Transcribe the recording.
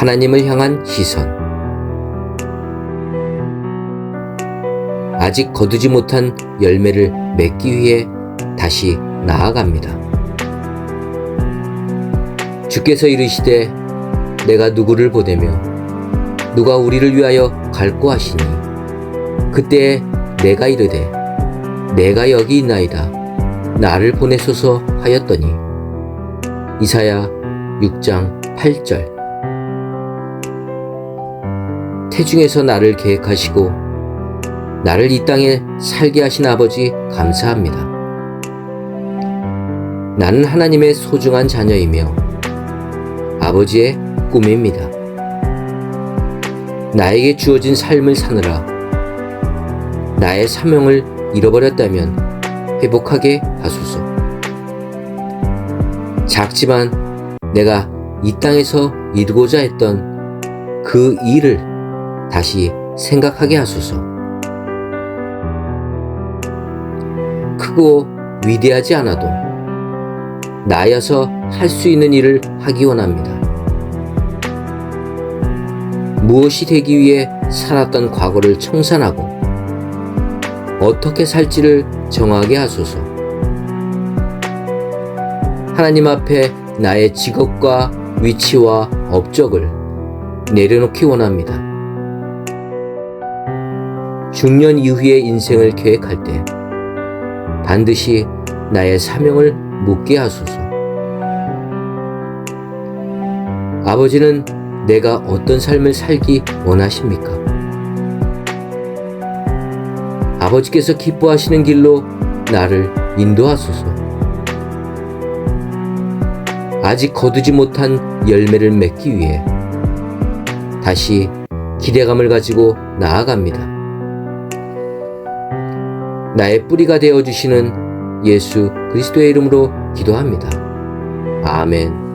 하나님을 향한 시선. 아직 거두지 못한 열매를 맺기 위해 다시 나아갑니다. 주께서 이르시되 내가 누구를 보내며 누가 우리를 위하여 갈고 하시니 그때에 내가 이르되 내가 여기 있나이다 나를 보내소서 하였더니 이사야 6장 8절 태중에서 나를 계획하시고 나를 이 땅에 살게 하신 아버지 감사합니다. 나는 하나님의 소중한 자녀이며 아버지의 꿈입니다. 나에게 주어진 삶을 사느라 나의 사명을 잃어버렸다면 회복하게 하소서. 작지만 내가 이 땅에서 이루고자 했던 그 일을 다시 생각하게 하소서. 크고 위대하지 않아도 나여서 할 수 있는 일을 하기 원합니다. 무엇이 되기 위해 살았던 과거를 청산하고 어떻게 살지를 정하게 하소서. 하나님 앞에 나의 직업과 위치와 업적을 내려놓기 원합니다. 중년 이후의 인생을 계획할 때 반드시 나의 사명을 묻게 하소서. 아버지는 내가 어떤 삶을 살기 원하십니까? 아버지께서 기뻐하시는 길로 나를 인도하소서. 아직 거두지 못한 열매를 맺기 위해 다시 기대감을 가지고 나아갑니다. 나의 뿌리가 되어 주시는 예수 그리스도의 이름으로 기도합니다. 아멘.